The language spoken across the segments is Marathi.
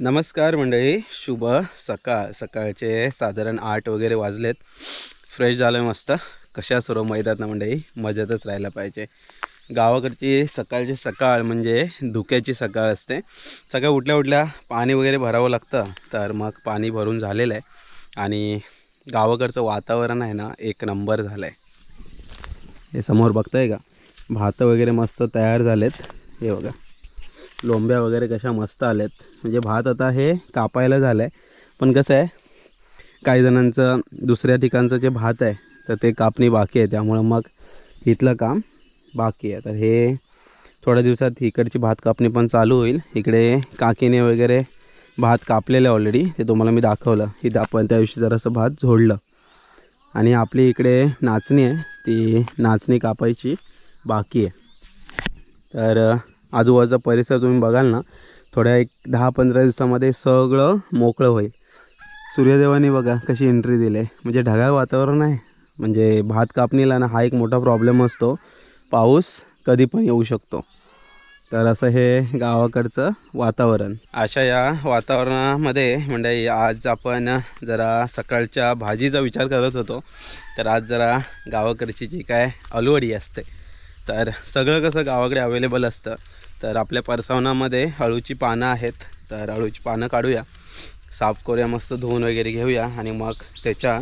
नमस्कार मंडळी शुभ सकाळ. सकाळचे साधारण आठ वगैरे वाजलेत. फ्रेश झालो आहे मस्त. कशा सर्व मैदात ना मंडळी? मजेतच राहायला पाहिजे. गावाकडची सकाळची सकाळ म्हणजे धुक्याची सकाळ असते. सकाळ उठल्या उठल्या पाणी वगैरे भरावं लागतं. तर मग पाणी भरून झालेलं आहे. आणि गावाकडचं वातावरण आहे ना एक नंबर झालं आहे हे समोर बघताय का? भात वगैरे मस्त तयार झालेत. हे बघा. लोंब्या वगैरे कशा मस्त आल्यात. म्हणजे भात आता हे कापायला झालं आहे पण कसं आहे काही जणांचं दुसऱ्या ठिकाणचं जे भात आहे तर ते कापणी बाकी आहे. त्यामुळं मग इथलं काम बाकी आहे. तर हे थोड्या दिवसात इकडची भात कापणी पण चालू होईल. इकडे काकीने वगैरे भात कापलेलं आहे ऑलरेडी ते तुम्हाला मी दाखवलं. इथं आपण त्या दिवशी जरासं भात झोडलं. आणि आपली इकडे नाचणी आहे. ती नाचणी कापायची बाकी आहे. तर आजूबाजूचा परिसर तुम्ही बघाल ना थोड्या एक दहा पंधरा दिवसामध्ये सगळं मोकळं होईल. सूर्यदेवाने बघा कशी एंट्री दिली आहे. म्हणजे ढगाळ वातावरण आहे. म्हणजे भात कापणीला ना हा एक मोठा प्रॉब्लेम असतो. पाऊस कधी पण येऊ शकतो. तर असं हे गावाकडचं वातावरण. अशा या वातावरणामध्ये म्हणजे आज आपण जरा सकाळच्या भाजीचा विचार करत होतो. तर आज जरा गावाकडची जी काय अलवडी असते तर सगळं कसं गावाकडे अवेलेबल असतं. तर आपल्या परसावनामध्ये अळूची पानं आहेत. तर अळूची पानं काढूया. साफ करूया मस्त धुवून वगैरे घेऊया आणि मग त्याच्या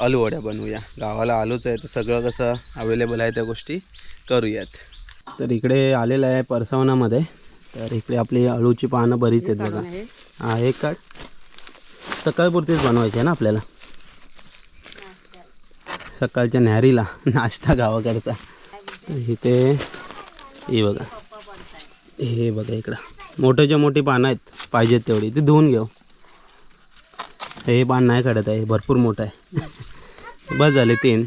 अलवड्या बनवूया. गावाला आलूच आहे तर सगळं कसं अवेलेबल आहे त्या गोष्टी करूयात. तर इकडे आलेलं आहे परसावनामध्ये. तर इकडे आपली अळूची पानं बरीच आहेत बघा. हा एक काढ. सकाळपुरतीच बनवायची आहे ना आपल्याला? सकाळच्या न्यारीला नाश्ता गावाकडचा इथे हे बघा. हे बघा इकडं. मोठ्याच्या मोठी पानं आहेत पाहिजेत तेवढी. ती धुवून घेऊ. हे पान नाही काढत आहे भरपूर मोठं आहे. बस झाले तीन.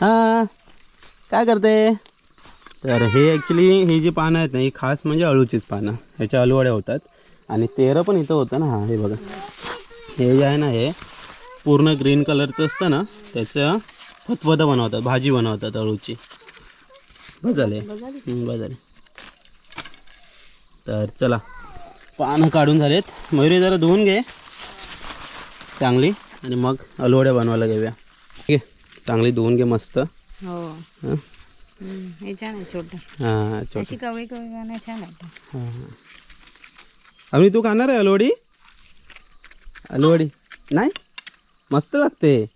हां काय करते? तर हे ॲक्च्युली ही जी पानं आहेत ना ही खास म्हणजे अळूचीच पानं. ह्याच्या अळूवड्या होतात. आणि तेरं पण इथं होतं ना हां हे बघा. हे जे आहे ना हे पूर्ण ग्रीन कलरचं असतं ना त्याचं फतफतं बनवतात भाजी बनवतात अळूची. बस झाले. बस झाले. तर चला पानं काढून झालेत. मयुरी जरा धुवून घे. चांगली. आणि मग अलवड्या बनवायला घेऊया. ठीक आहे? चांगली धुवून घे मस्त. हो. हां? हम्म, छान आहे छोटं. छोट. अशी कवळी कवळी गाणं छान आहे अमी तू खाणार आहे अलवडी अलवडी नाही? मस्त लागते.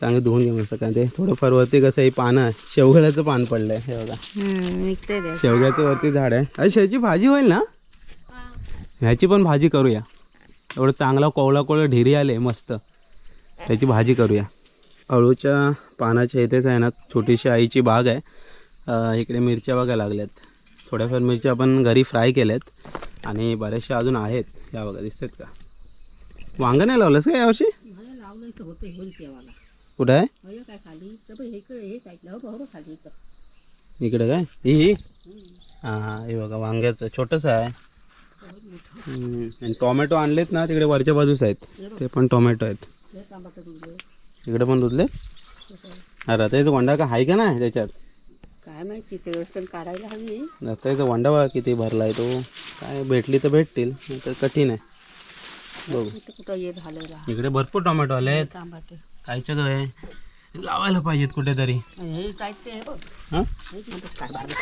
चांगली धुवून घे मस्त काय ते थोडंफार वरती कसं हे पानं आहे शेवग्याचं पान पडलं आहे हे बघा. शेवग्याचं वरती झाड आहे. अरे शेवची भाजी होईल ना? ह्याची पण भाजी करूया. एवढं चांगला कोवळा कोवळा ढिरी आले मस्त. त्याची भाजी करूया. अळूच्या पानाच्या इथेच आहे ना छोटीशी आईची बाग आहे. इकडे मिरच्या बघा लागल्यात. थोड्याफार मिरच्या आपण घरी फ्राय केल्यात. आणि बऱ्याचशा अजून आहेत. या बघा दिसतात का? वांगं नाही लावलंस का यावर्षी? कुठं आहे? इकडे काय? ही ही? हां हां हे बघा वांग्याचं छोटंसं आहे. हम्म, आणि टोमॅटो आणलेत ना तिकडे वरच्या बाजूस आहेत. ते पण टोमॅटो आहेत. इकडे पण दुधले अरे त्याचं वंडा का आहे का नाही त्याच्यात? काय माहिती ते काढायला हवी त्याचा वंडा बघा किती भरला आहे तो. काय भेटली तर भेटतील नाही तर कठीण आहे. बघू. कुठं हे झालेला इकडे भरपूर टोमॅटो आले आहेत कायचं काय लावायला पाहिजेत कुठेतरी. हे काय ते हे बघ. हां? हे म्हणतात काय बारीक.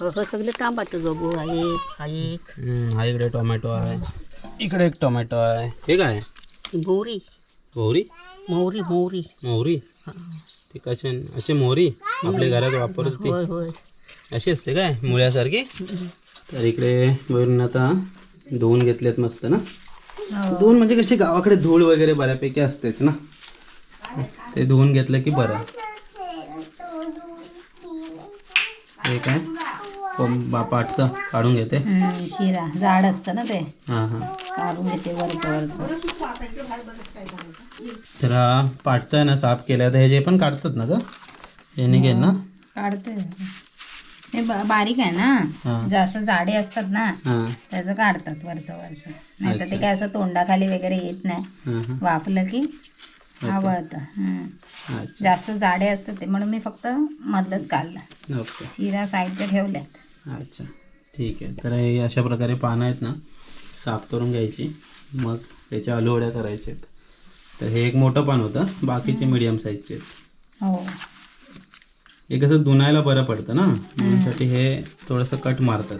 हो हो सगळे तांबाटे जगू आहे हा एक. हम्म, हा इकडे टोमॅटो आहे. इकडे एक टोमॅटो आहे. हे काय? मोहरी. मोहरी? मोहरी मोहरी. मोहरी? ती कशी अशी मोहरी? आपल्या घरात वापरत ती होय होय. अशी असते काय मुळ्यासारखी? तर इकडे वरून आता धुवून घेतलेत मस्त ना? हो. धुवून म्हणजे कशी गावाकडे धूळ वगैरे बऱ्यापैकी असतेच ना? ते धुवून घेतलं की बरं. हे काय? पाठचं काढून घेते. शिरा. जाड असतं ना ते. हां हां. काढून घेते वरचं वरचं. तर हा पाठचा आहे ना साफ केला तर हे जे पण काढतात ना ग हे निघेल ना? काढते. हे बारीक आहे ना? जास्त जाडे असतात ना त्याचं काढतात वरचं वरचं. नाही तर ते काय असं तोंडाखाली वगैरे येत नाही. वाफलं की हम्म. अच्छा. जास्त जाडे असतात ते म्हणून मी फक्त मधलंच काढलं. ओके. शिरा साईडच्या ठेवल्यात. अच्छा. ठीक आहे. तर हे अशा प्रकारे पानं आहेत ना साफ करून घ्यायची. मग त्याच्या अलोवड्या करायच्या तर हे एक मोठं पान होतं बाकीचे मीडियम साईजचे हो. हे कसं धुनायला बरं पडतं ना म्हणूनसाठी हे थोडंसं कट मारतात.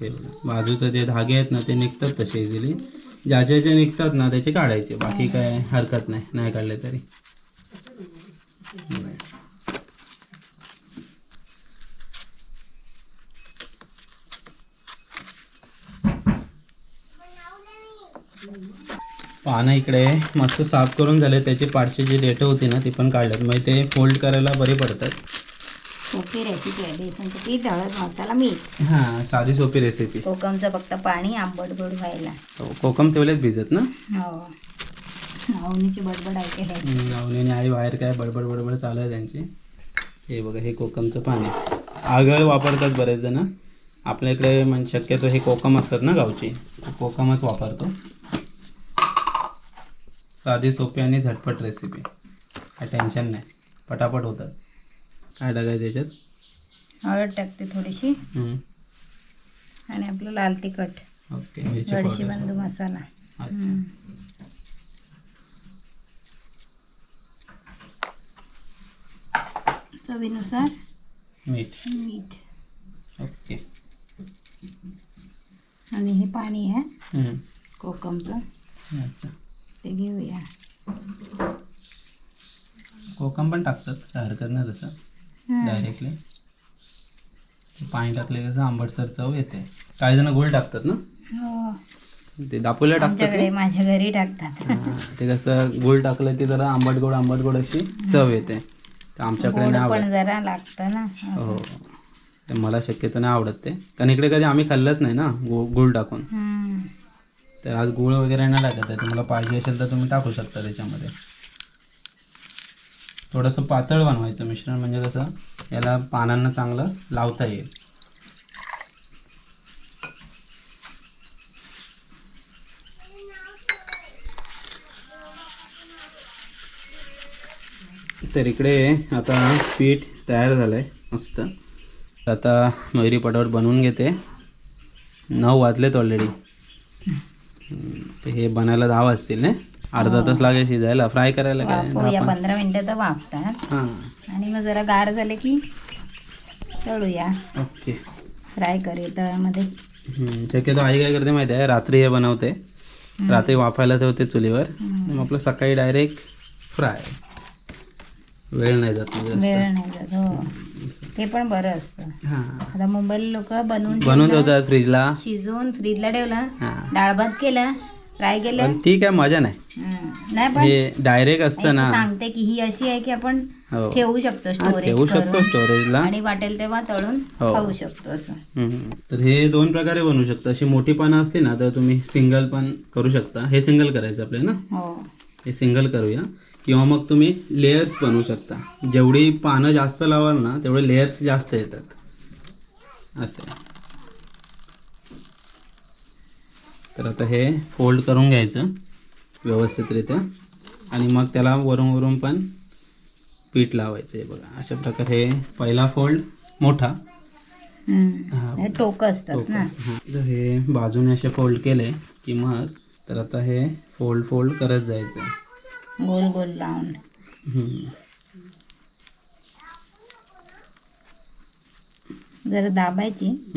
ते. बाजूचं जे धागे आहेत ना ते निघतात तसे इझिली ज्याचे जे निघतात ना त्याचे काढायचे. बाकी काय हरकत नाही नाही काढले तरी. पानं इकडे मस्त साफ करून झाले. त्याची पाठची जी डेट होती ना ती पण काढल्यात मग ते फोल्ड करायला बरे पडतात. सोपी रेसिपी आहे. बेसनचं पीठ हळद मसाला मीठ हां साधी सोपी रेसिपी कोकमचं फक्त पाणी आंबट गोड व्हायला. कोकम तेवढेच भिजत ना? हो. बडबड ऐकायला येते. आणि आई बाहेर काय बडबड बडबड चालू आहे त्यांची. हे बघा हे कोकमचं पाणी आगळ वापरतात बरेच जण. आपल्या इकडे म्हणजे शक्यतो हे कोकम असतात ना गावची. कोकमच वापरतो. साधी सोपी आणि झटपट रेसिपी काय टेन्शन नाही. पटापट होतात. काय टाकायचं याच्यात हळद टाकते थोडीशी. आणि आपलं लाल तिखट. ओके. मिरची बंधू मसाला. चवीनुसार मीठ. मीठ. ओके. आणि हे पाणी आहे. कोकमचं. अच्छा. ते घेऊया. कोकम पण टाकतात हरकत नाही तसं. डायरेक्टली पाणी टाकले कसं आंबटसर चव येते. काही जण गुळ टाकतात ना? हो. ते दापोल्या टाकतात माझ्या घरी टाकतात. ते कसं गुळ टाकलं की जरा आंबट गोड आंबट गोड अशी चव येते. आमच्याकडे नाही जरा लागतं ना हो. ते मला शक्यतो नाही आवडत ते. कारण इकडे कधी आम्ही खाल्लंच नाही ना गु गुळ टाकून. तर आज गुळ वगैरे नाही टाकत आहे तुम्हाला पाहिजे असेल तर तुम्ही टाकू शकता त्याच्यामध्ये. थोडंसं पातळ बनवायचं मिश्रण म्हणजे कसं याला पानांना चांगलं लावता येईल. तर इकडे आता पीठ तयार झालं आहे मस्त. आता मयुरी पटावर बनवून घेते. नऊ वाजलेत ऑलरेडी हे बनायला दहा वाजतील ना अर्धा तास लागेल शिजायला. फ्राय करायला काय? दहा पंधरा मिनिटं तर वाफतात. हां. आणि मग जरा गार झाले की तळूया. ओके. फ्राय करूया तव्यामध्ये हम्म, शक्यतो आई काय करते माहिती आहे? रात्री हे बनवते. रात्री वाफायला ठेवते चुलीवर. मग आपलं सकाळी डायरेक्ट फ्राय वेळ नाही जात म्हणजे वेळ नाही जात हो. ते पण बरं असतं. हां. आता मुंबईला लोक बनवून बनवून ठेवतात. फ्रीजला शिजवून फ्रीजला ठेवलं. हां. डाळ भात केलं. फ्राय केलं? पण ती काय मजा नाही. हं. नाही पण हे डायरेक्ट असतं ना. सांगते की ही अशी आहे की आपण हो. ठेवू शकतो हा, स्टोरेज ठेवू शकतो करून स्टोरेजला आणि वाटेल तेव्हा तळून हो. खाऊ शकतो असं. हम्म. तर हे दोन प्रकारे बनवू शकता. अशी मोठी पानं असली ना तर तुम्ही सिंगल पण करू शकता. हे सिंगल करायचं आपल्याला ना? हो. हे सिंगल करूया. किंवा मग तुम्ही लेयर्स बनवू शकता. जेवढी पानं जास्त लावाल ना तेवढे लेयर्स जास्त येतात. असं आहे. तर आता हे फोल्ड करून घ्यायचं व्यवस्थितरित्या. आणि मग त्याला वरून वरून पण पीठ लावायचं आहे बघा. अशा प्रकारे हे पहिला फोल्ड मोठा. हं. टोक असतात ना. हां. तर हे बाजूने असे फोल्ड केले की मग तर आता हे फोल्ड फोल्ड करत जायचं. गोल गोल लावून. जरा दाबायची.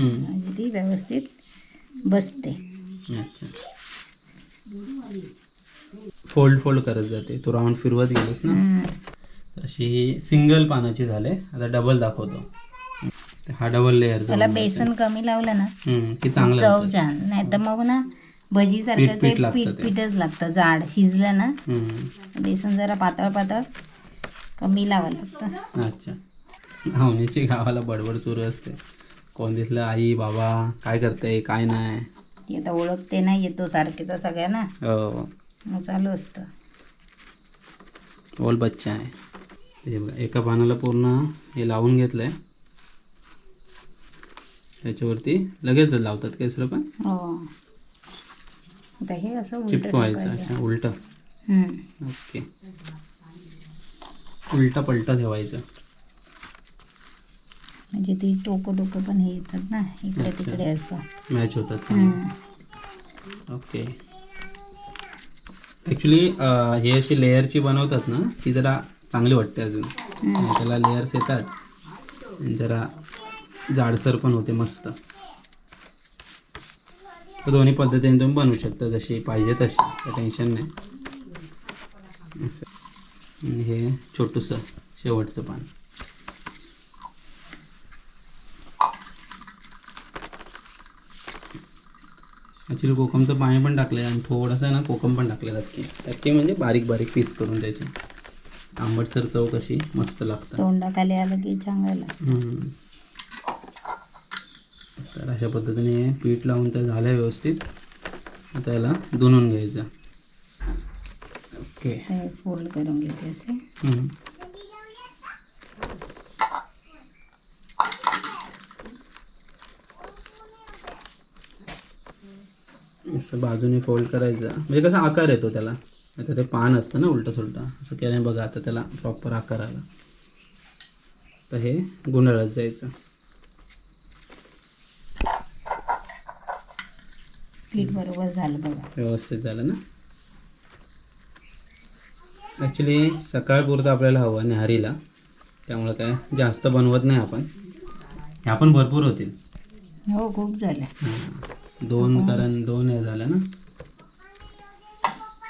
ती व्यवस्थित बसते. फोल्ड फोल्ड करत जाते. तू राऊंड फिरवत गेलीस ना? हं. अशी सिंगल पानाची झाले. आता डबल दाखवतो. हा डबल लेअर त्याला बेसन कमी लावलं ना? की चांगलं चव. छान नाही तर मग ना भजी सारखं ते पीठ. पीठच लागतं. जाड शिजलं ना हम्म. बेसन जरा पातळ पातळ कमी लावावं लागतं. अच्छा. धावणीची गावाला बडबड सुरू असते. कोण दिसलं आई बाबा काय करते काय नाही? ती आता ओळखते ना येतो सारखे तर सगळ्यांना. हो. मग चालू असतं. ओल बच्चा आहे. हे बघा एका पानाला पूर्ण हे लावून घेतलं आहे त्याच्यावरती लगेच लावतात काय दुसरं पण? हो. आता हे असं उलट चिपकवायचं अच्छा उलटं. हम्म. ओके. उलटा पलटा ठेवायचं. म्हणजे ती टोकं टोकं पण हे येतात ना इकडे. तिकडे असं. मॅच होतात. ओके ॲक्च्युली हे अशी लेअरची बनवतात ना ती जरा चांगली वाटते अजून. त्याला लेअर्स येतात. जरा जाडसर पण होते मस्त. दोन्ही पद्धतीने तुम्ही बनवू शकता जशी पाहिजे तशी. काही टेन्शन नाही. हे छोटूसं शेवटचं पान. ॲक्च्युली कोकमचं पाणी पण टाकलं आहे आणि थोडंसं ना कोकम पण टाकलं नक्की नक्की म्हणजे बारीक बारीक पीस करून त्याचे आंबटसर चव कशी मस्त लागतं तोंडाखाली आलं की चांगलं. तर अशा पद्धतीने पीठ लावून ते झालं आहे व्यवस्थित. आता याला धुणून घ्यायचं. ओके. फोल्ड करून घेते असे हम्म. असं बाजूने फोल्ड करायचं. म्हणजे कसा आकार येतो त्याला. आता ते पान असतं ना उलटं सुलटं. असं केल्याने बघा आता त्याला प्रॉपर आकार आला. तर हे गुंडाळत जायचं. पीठ बरोबर झालं बघा. व्यवस्थित झालं ना? ॲक्च्युली सकाळपुरतं आपल्याला हवं न्याहारीला. त्यामुळं काय जास्त बनवत नाही आपण. ह्या पण भरपूर होतील. हो खूप झालं हां. दोन कारण दोन हे झालं ना?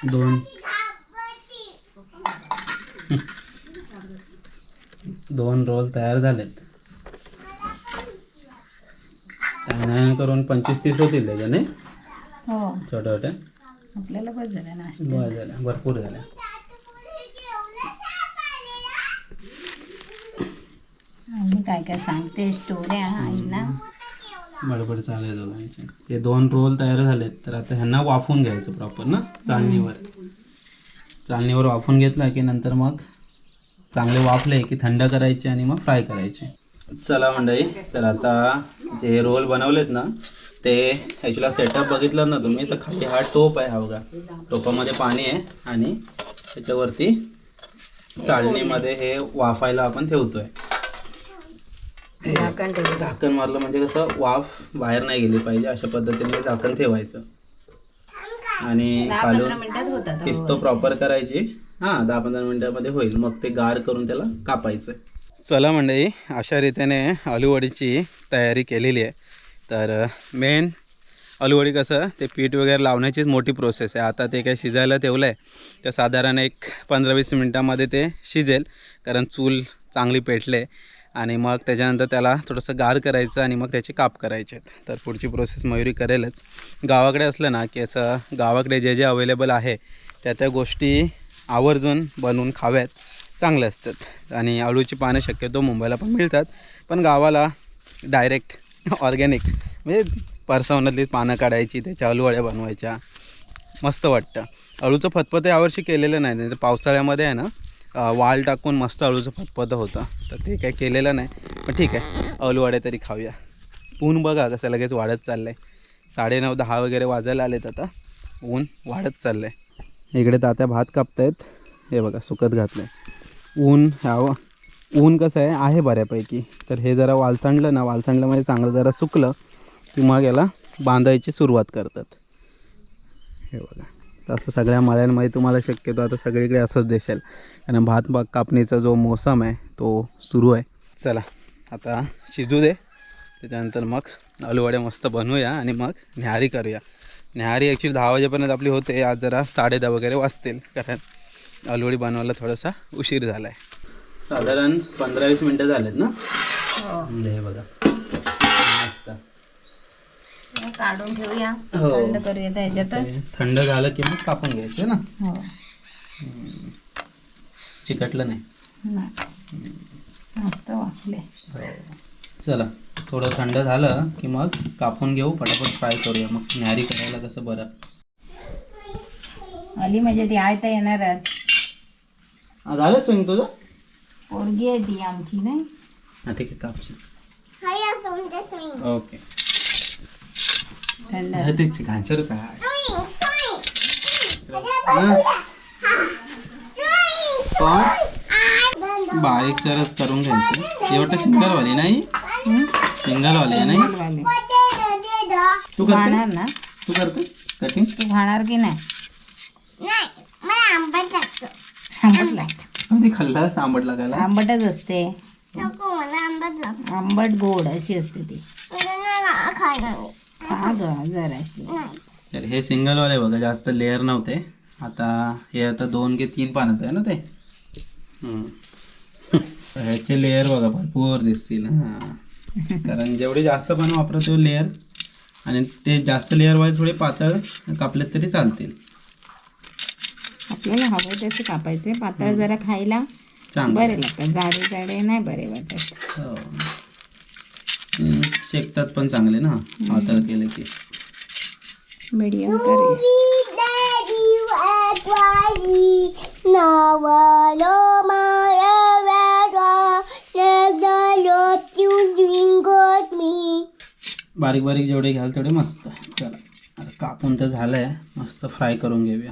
दोन. दोन रोल तयार झालेत. त्याने करून पंचवीस तीस होतील त्याच्याने हो. छोट्या छोट्या. आपल्याला बस झालं नाश्ता बरं झाल्या. भरपूर झाल्या. काय काय सांगते? स्टोऱ्या आईला बडबड चालू आहे दोघांचे. ते दोन रोल तयार झालेत तर आता ह्यांना वाफून घ्यायचं प्रॉपर ना चालणीवर. चालणीवर वाफून घेतला की नंतर मग चांगले वाफले की थंड करायचे आणि मग फ्राय करायचे. चला मंडळी तर आता जे रोल बनवलेत ना ते ॲक्च्युला सेटअप बघितलं ना तुम्ही तर खाली हा टोप आहे हा बघा. टोपामध्ये पाणी आहे आणि त्याच्यावरती चाळणीमध्ये हे वाफायला आपण ठेवतोय. झाकण ठेवलं. झाकण मारलं म्हणजे कसं वाफ बाहेर नाही गेली पाहिजे अशा पद्धतीने झाकण ठेवायचं. आणि खालून हो. पिस्तो प्रॉपर करायची. हां दहा पंधरा मिनिटामध्ये होईल. मग ते गार करून त्याला कापायचं. चला मंडळी अशा रीतीने आलूवडीची तयारी केलेली आहे. तर मेन आलूवडी कसं ते पीठ वगैरे लावण्याचीच मोठी प्रोसेस आहे. आता ते काय शिजायला ठेवलं आहे तर साधारण एक पंधरा वीस मिनटामध्ये ते शिजेल. कारण चूल चांगली पेटले. आणि मग त्याच्यानंतर त्याला थोडंसं गार करायचं आणि मग त्याचे काप करायचे तर पुढची प्रोसेस मयुरी करेलच. गावाकडे असलं ना की असं गावाकडे जे जे अवेलेबल आहे त्या त्या गोष्टी आवर्जून बनवून खाव्यात. चांगले असतात. आणि आळूची पानं शक्यतो मुंबईला पण मिळतात. पण गावाला डायरेक्ट ऑर्गॅनिक म्हणजे परसावनातली पानं काढायची त्याच्या आलूवड्या बनवायच्या. मस्त वाटतं. अळूचं फतफत यावर्षी केलेलं नाही नाही तर पावसाळ्यामध्ये आहे ना वाल टाकून मस्त अळूचं फतफतं होतं. तर ते काही केलेलं नाही. पण ठीक आहे. अळूवड्या तरी खाऊया. ऊन बघा कसं लगेच वाढत चाललं आहे साडेनऊ दहा वगैरे वाजायला आलेत आता. ऊन वाढत चाललं आहे इकडे तात्या भात कापतायत. हे बघा सुकत घातलं आहे ऊन ह्यावं ऊन कसं आहे? आहे बऱ्यापैकी. तर हे जरा वालसांडलं ना वालसांडल्यामध्ये चांगलं जरा सुकलं की मग याला बांधायची सुरुवात करतात. हे बघा. तसं सगळ्या मळ्यांमध्ये तुम्हाला शक्यतो आता सगळीकडे असंच दिसेल. कारण भात बाग कापणीचा जो मोसम आहे तो सुरू आहे. चला आता शिजू दे. त्याच्यानंतर मग आलूवड्या मस्त बनवूया आणि मग न्याहारी करूया. न्याहारी ॲक्च्युली दहा वाजेपर्यंत आपली होते. आज जरा साडे दहा वगैरे वाजतील कारण आलूवडी बनवायला थोडासा उशीर झाला आहे साधारण पंधरा वीस मिनटं झालेत ना? हो. बघा. काढून ठेवूया. हो. थंड करूया त्याच्यातच थंड झालं की मग कापून घ्यायचं ना? हो. चिकटलं नाही. नाही. मस्त वाटले चला थोडं थंड झालं की मग कापून घेऊ पटापट फ्राय करूया. मग न्यारी करायला कसं बरं? आली म्हणजे ती आहे तर येणारच हा, झालं स्विंग तुझं? पोरगी आहे ती आमची नाही? हा ठीक आहे कापशील. ओके. हा, ते घाणसर काय हा? पण बारीक सरस करून घ्यायचं एवढं सिंगलवाली नाही सिंगल वाले आहे नाही वाले. तू करते खाणार ना तू करते कटिंग तू खाणार की नाही खाल्ला आंबट लागायला आंबटच असते आंबट गोड अशी असते ती खा ग जराशी तर हे सिंगल वाले बघा जास्त लेअर नव्हते. आता हे आता दोन की तीन पानाचं आहे ना ते. ह्याचे लेअर बघा भरपूर दिसतील हां. कारण जेवढे जास्त पानं वापरत तेवढे लेअर आणि ते जास्त लेअरवाले थोडे पातळ कापलेत तरी चालतील. आपल्याला हवं तसे कापायचे पातळ जरा खायला. चांगलं. बरे लागतात जाडे जाडे नाही बरे वाटत. हो. शेकतात पण चांगले ना. पातळ केले की. मीडियम करे बारीक बारीक जेवढे घ्याल तेवढे मस्त चला आता कापून तर झालं आहे मस्त फ्राय करून घेऊया.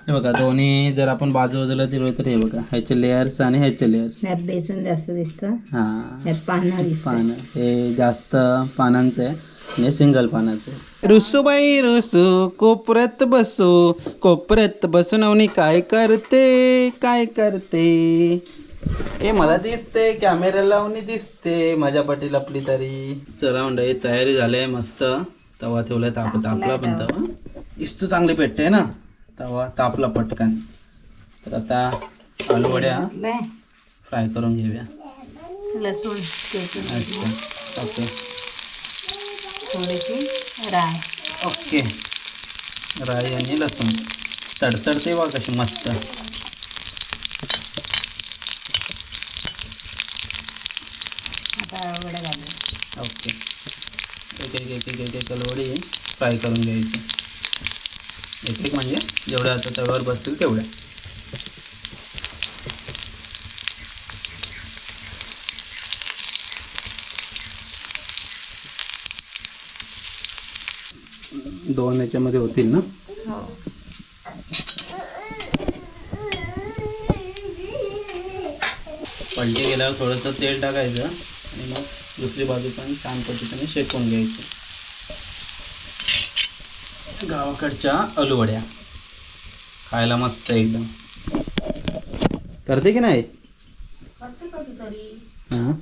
हे बघा दोन्ही जर आपण बाजू बाजूला दिलो तर हे बघा ह्याचे लेयर्स आणि ह्याचे लेयर्स त्यात बेसन जास्त दिसतं. हां. पानं दिसतात. पानं. हे जास्त पानांचं आहे सिंगल पानाचं आहे. रुसूबाई रुसू कोपऱ्यात बसू. कोपऱ्यात बसून अवनी काय करते? काय करते? ए मला दिसते कॅमेरा लावणी दिसते माझ्या पाठी लपली तरी. चला मंडळी तयारी झाली आहे मस्त. तवा ठेवलाय ताप तापला पण तवा. इस्तू चांगली पेटते ना? तवा तापला पटकन तर आता आलू वड्या लय फ्राय करून घेऊया लसूण अच्छा ओके थोडीशी राय ओके राई आणि लसूण तडतडते बघ कशी मस्त आता ओके एक एक एक फ्राय करून घ्यायची एक एक म्हणजे जेवढ्या आता तव्यावर बसतील तेवढ्या. दोन याच्यामध्ये होतील ना? हो. पलटी गेल्यावर थोडंसं तेल टाकायचं आणि मग दुसरी बाजू पण छान पद्धतीने शेकून घ्यायची. गावाकडच्या अलुवड्या. खायला मस्त एकदम. करते की नाही? करते कधीतरी. हां?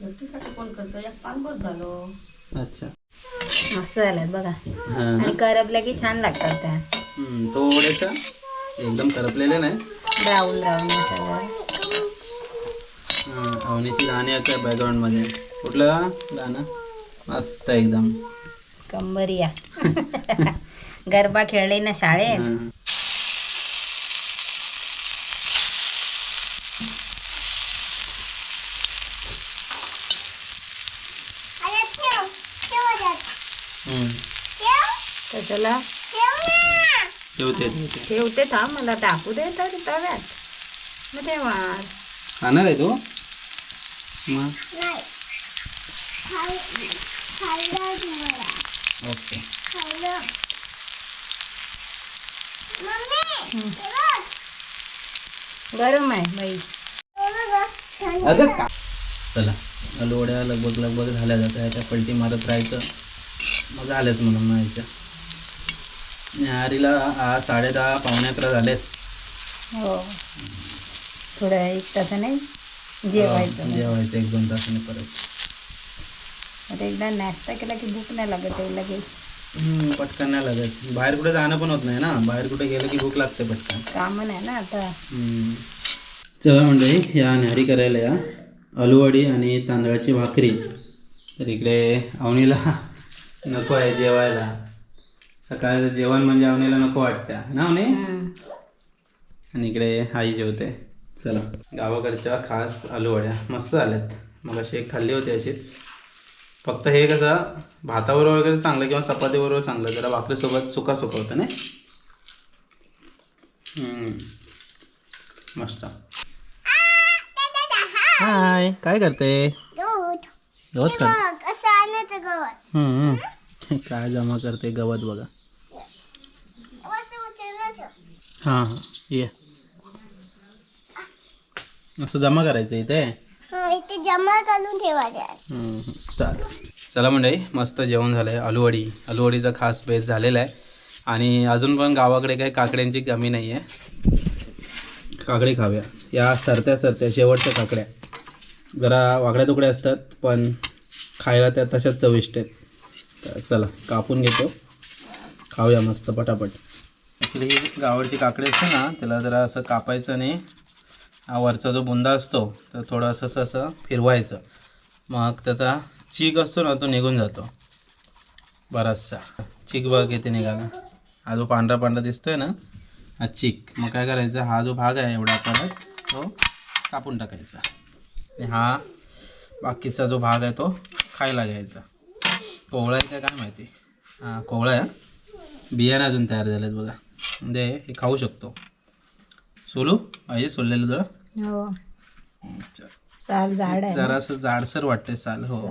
घरटीसाठी कोण करतो? एक पान बस झालो. अच्छा. मस्त बघा. हां. आणि करपल्या की छान लागतात त्या. हम्म, थोड्याशा एकदम करपलेले नाही. ब्राऊन ब्राऊन हां, अवनीची गाणी बॅकग्राऊंडमध्ये कुठलं गाणं? मस्त एकदम. कंबरिया. गरबा खेळले ना शाळेत? हां. तर चला. ठेवते. थांब मला टाकू दे तर तव्यात. मग तेव्हा खाणार आहे तू? मग? ओके गरम आहे बाई. अगं का चला. अलवड्या लगभग लगभग झाल्या जात्या त्या पलटी मारत राहायचं. मग झाल्याच म्हणून म्हणायच्या न्याहारीला आज साडे दहा पावणे अकरा झालेत. हो. थोड्या एक तासाने जेवायचं. जेवायचं एक दोन तासाने परत. आता एकदा नाश्ता केला की भूक नाही लागत आहे लगेच हम्म, पटकन नाही लागत. बाहेर कुठे जाणं पण होत नाही ना. बाहेर कुठे गेलं की भूक लागते पटकन. कामं नाही ना आता. चला मंडळी या न्याहारी करायला या. अलूवडी आणि तांदळाची भाकरी. तर इकडे अवनीला नको आहे जेवायला. सकाळचं जेवण म्हणजे अवनीला नको वाटतं. ना अवनी. आणि इकडे आई जेवते. चला. गावाकडच्या खास आलूवड्या. मस्त झाल्यात. मग अशी एक खाल्ली होती अशीच. फक्त हे कसं भाताबरोबर वगैरे चांगलं किंवा चपातीबरोबर चांगलं जरा भाकरीसोबत सुका सुका होतं ना हम्म. मस्त. हाय काय करते? गवत. कर हम्म. काय जमा करते गवत बघा. हां हां. ये. असं जमा करायचं इथे? ते जमा करून ठेवायचे चालेल. चला मंडळी मस्त जेवण झालं आहे आलूवडी. आलूवडीचा खास बेस झालेला आहे. आणि अजून पण गावाकडे काही काकड्यांची कमी नाही आहे काकडी खाव्या या सरत्या सरत्या शेवटच्या काकड्या. जरा वाकड्या तुकड्या असतात पण खायला त्या तशाच चविष्ट आहेत. तर चला कापून घेतो. खाऊया मस्त पटापट. ॲक्च्युली गावाची काकडी असते ना त्याला जरा असं कापायचं आणि वरचा जो बुंदा असतो तर थोडं असं असं असं फिरवायचं. मग त्याचा चीक असतो ना तो निघून जातो. बराचसा. चीक बघ येते निघाला. हा जो पांढरा पांढरा दिसतोय ना हा चीक. मग काय करायचं हा जो भाग आहे एवढा आपल्याला तो कापून टाकायचा. आणि हा बाकीचा जो भाग आहे तो खायला घ्यायचा. कोवळा आहे काय माहिती? हां कोवळा आहे बियाणं अजून तयार झालेत बघा. म्हणजे हे खाऊ शकतो. सोलू जरा. हो. अच्छा. साल झाड आहे. जरासं जाडसर वाटते साल हो.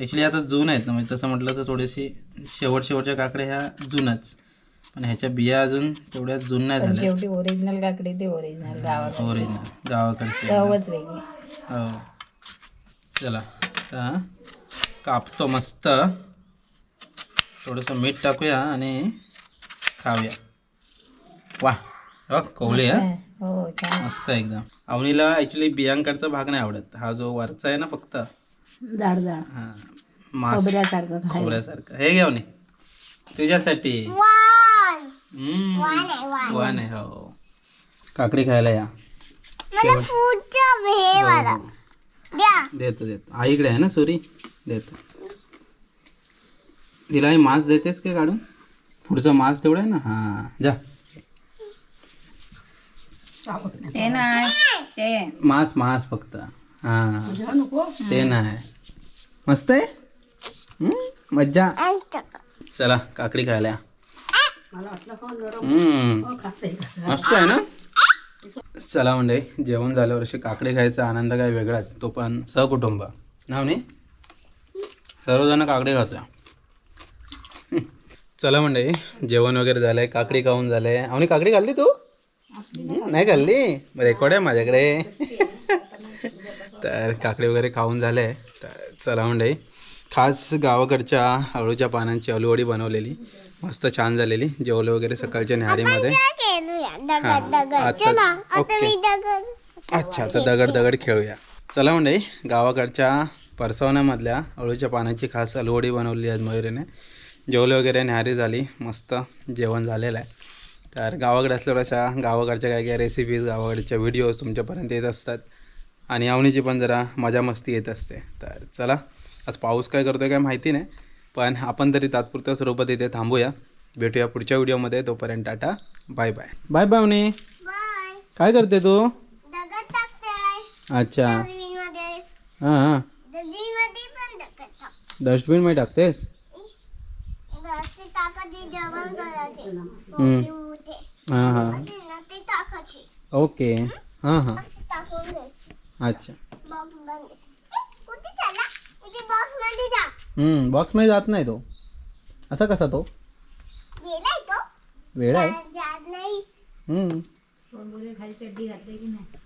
ॲक्च्युली आता जून आहेत ना म्हणजे तसं म्हटलं तर थोडीशी शेवट शेवटच्या काकड्या ह्या जुनच. पण ह्याच्या बिया अजून तेवढ्या जून नाही झाल्या. शेवटी ओरिजिनल काकडी ते ओरिजिनल ओरिजिनल गावाकडचे. चवच वेगळी. हो. चला आता कापतो मस्त. थोडंसं मीठ टाकूया आणि खाऊया. वा. हो कोवळी हा? हो छान. मस्त एकदम. अवनीला ॲक्च्युली बियांकडचा भाग नाही आवडत. हा जो वरचा आहे ना फक्त. जाड जाड हा. मास. खोबऱ्यासारखं खायला. खोबऱ्यासारखं. हे घे अवनी. तुझ्यासाठी. वान. हम्म. वान आहे वान. वान आहे हो काकडी खायला या. मला फूडचं हे मला द्या. देतो देतो. आईकडे आहे ना सुरी? देतो. तिला हे मांस देतेस का काढून? पुढचा मांस तेवढा आहे ना? हां. जा. ते नाही. ते. मांस मांस फक्त. हां. नको ते नाही. मस्त आहे? हम्म, मज्जा? चला काकडी खायला. मला वाटलं हो हम्म. हो खाते मस्त आहे ना? चला म्हणजे जेवण झाल्यावर अशी काकडी खायचा आनंद काय वेगळाच. तो पण सहकुटुंब. नाव नाही सर्वजण काकडी खातो चला म्हणजे जेवण वगैरे झालंय काकडी खाऊन झालंय. आणि काकडी खाल्ली तू? नाही खाल्ली? रेकॉर्ड आहे माझ्याकडे. तर काकडी वगैरे खाऊन झालंय तर चला म्हणजे खास गावाकडच्या अळूच्या पानांची अळूवडी बनवलेली. मस्त छान झालेली. जेवलं वगैरे सकाळच्या न्याहारीमध्ये. हा, ओके. अच्छा तर दगड दगड खेळूया. चला म्हणजे गावाकडच्या परसवण्यामधल्या अळूच्या पानाची खास अलवडी बनवली आहे मयुरीने. जेवलं वगैरे न्याहारी झाली. मस्त जेवण झालेलं आहे. तर गावाकडे असल्यावर अशा गावाकडच्या काय काय रेसिपीज गावाकडच्या व्हिडिओज तुमच्यापर्यंत येत असतात. आणि अवनीची पण जरा मजा मस्ती येत असते. तर चला आज पाऊस काय करतो काय माहिती नाही पण आपण तरी तात्पुरत्या स्वरूपात इथे थांबूया. भेटूया पुढच्या व्हिडिओमध्ये तोपर्यंत Tata bye bye bye bye Avani bye काय करते तू? अच्छा. हां हां. डस्टबिनमध्ये पण दगड टाक डस्टबिनमध्ये टाकतेस? हां हां. ना ते टाकायचे ओके. हां हां. असे टाकून दे अच्छा. बॉक्समध्ये ए, कुठे चालला इथे बॉक्समध्ये जा हम्म, बॉक्समध्ये जात नाही तो. असा कसा तो? गेलाय तो. वेळ आहे जा- जात नाही. हम्म. खाली चड्डी घातली की नाही?